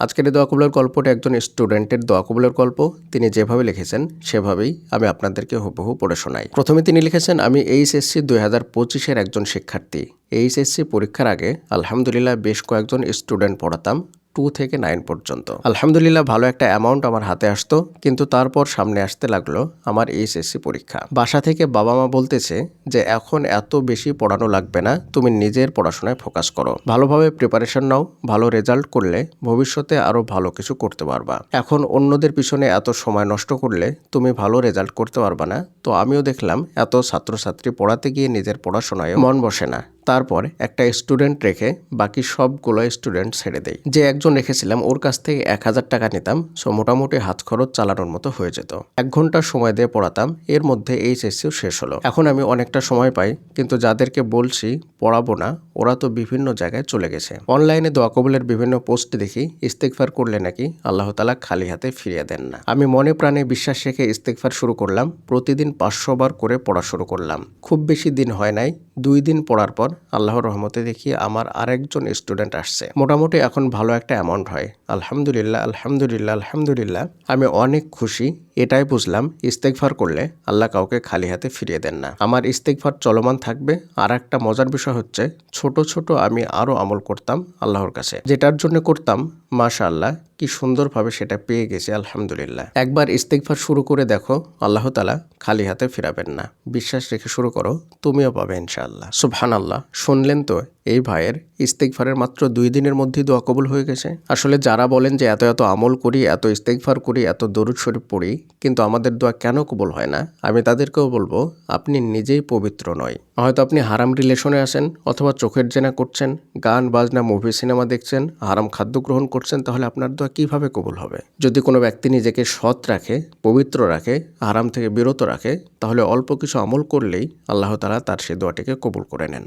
আজকের এই দোয়া কবুলের গল্পটা একজন স্টুডেন্টের দোয়া কবুলের গল্প। তিনি যেভাবে লিখেছেন, সেভাবেই আমি আপনাদেরকে হুবহু পড়ে শোনাই। প্রথমে তিনি লিখেছেন, আমি এইচএসসি দুই হাজার পঁচিশের একজন শিক্ষার্থী। এইচএসসি পরীক্ষার আগে আলহামদুলিল্লাহ বেশ কয়েকজন স্টুডেন্ট পড়াতাম। টু থেকে নাইন পর্যন্ত। আলহামদুলিল্লাহ, ভালো একটা অ্যামাউন্ট আমার হাতে আসতো, কিন্তু তারপর সামনে আসতে লাগল আমার এইচএসসি পরীক্ষা। বাসা থেকে বাবা মা বলতেছে যে, এখন এত বেশি পড়ানো লাগবে না, তুমি নিজের পড়াশোনায় ফোকাস করো। ভালোভাবে প্রিপারেশন নাও, ভালো রেজাল্ট করলে ভবিষ্যতে আরও ভালো কিছু করতে পারবা। এখন অন্যদের পিছনে এত সময় নষ্ট করলে তুমি ভালো রেজাল্ট করতে পারবা না। তো আমিও দেখলাম, এত ছাত্রছাত্রী পড়াতে গিয়ে নিজের পড়াশোনায় মন বসে না। তারপর একটা স্টুডেন্ট রেখে বাকি সবগুলো স্টুডেন্ট ছেড়ে দেই। যে একজন রেখেছিলাম, ওর কাছ থেকে এক হাজার টাকা নিতাম সো মোটামুটি হাত খরচ চালানোর মতো হয়ে যেত। এক ঘণ্টা সময় দিয়ে পড়াতাম, এর মধ্যে এইচএসসিও শেষ হলো। এখন আমি অনেকটা সময় পাই, কিন্তু যাদেরকে বলছি পড়াবো না, ওরা তো বিভিন্ন জায়গায় চলে গেছে। অনলাইনে দোয়া কবুলের বিভিন্ন পোস্ট দেখি ইস্তেকফার করলে নাকি আল্লাহ তালা খালি হাতে ফিরিয়ে দেন না। আমি মনে প্রাণে বিশ্বাস রেখে ইস্তেকফার শুরু করলাম, প্রতিদিন পাঁচশো বার করে পড়া শুরু করলাম। খুব বেশি দিন হয় নাই, দুই দিন পড়ার পর আল্লাহর রহমতে দেখি আমার আরেকজন স্টুডেন্ট আসছে। মোটামুটি এখন ভালো একটা অ্যামাউন্ট হয়। আলহামদুলিল্লাহ আলহামদুলিল্লাহ আলহামদুলিল্লাহ। আমি অনেক খুশি। এটাই বুঝলাম ইস্তেকফার করলে আল্লাহ কাউকে খালি হাতে ফিরিয়ে দেন না। আমার ইস্তেকফার চলমান থাকবে। আর একটা মজার বিষয় হচ্ছে, ছোট ছোট আমি আরও আমল করতাম আল্লাহর কাছে। যেটার জন্য করতাম মাশা আল্লাহ কি সুন্দরভাবে সেটা পেয়ে গেছি, আলহামদুলিল্লাহ। একবার ইস্তেকফার শুরু করে দেখো, আল্লাহ তালা খালি হাতে ফিরাবেন না। বিশ্বাস রেখে শুরু করো, তুমিও পাবে ইনশাআল্লাহ। সুবহান আল্লাহ শুনলেন তো এই ভাইয়ের ইস্তেকফারের মাত্র দুই দিনের মধ্যেই দোয়া কবুল হয়ে গেছে। আসলে যারা বলেন যে এত এত আমল করি, এত ইস্তেকফার করি, এত দরুদ শরীফ পড়ি, কিন্তু আমাদের দোয়া কেন কবুল হয় না? আমি তাদেরকেও বলব, আপনি নিজেই পবিত্র নয়। হয়তো আপনি হারাম রিলেশনে আছেন অথবা চোখের জেনা করছেন, গান, বাজনা, মুভি, সিনেমা দেখছেন, হারাম খাদ্য গ্রহণ করছেন, তাহলে আপনার দোয়া কীভাবে কবুল হবে? যদি কোনো ব্যক্তি নিজেকে সৎ রাখে, পবিত্র রাখে, হারাম থেকে বিরত রাখে, তাহলে অল্প কিছু আমল করলেই আল্লাহ তালা তার সেই দোয়াটিকে কবুল করে নেন।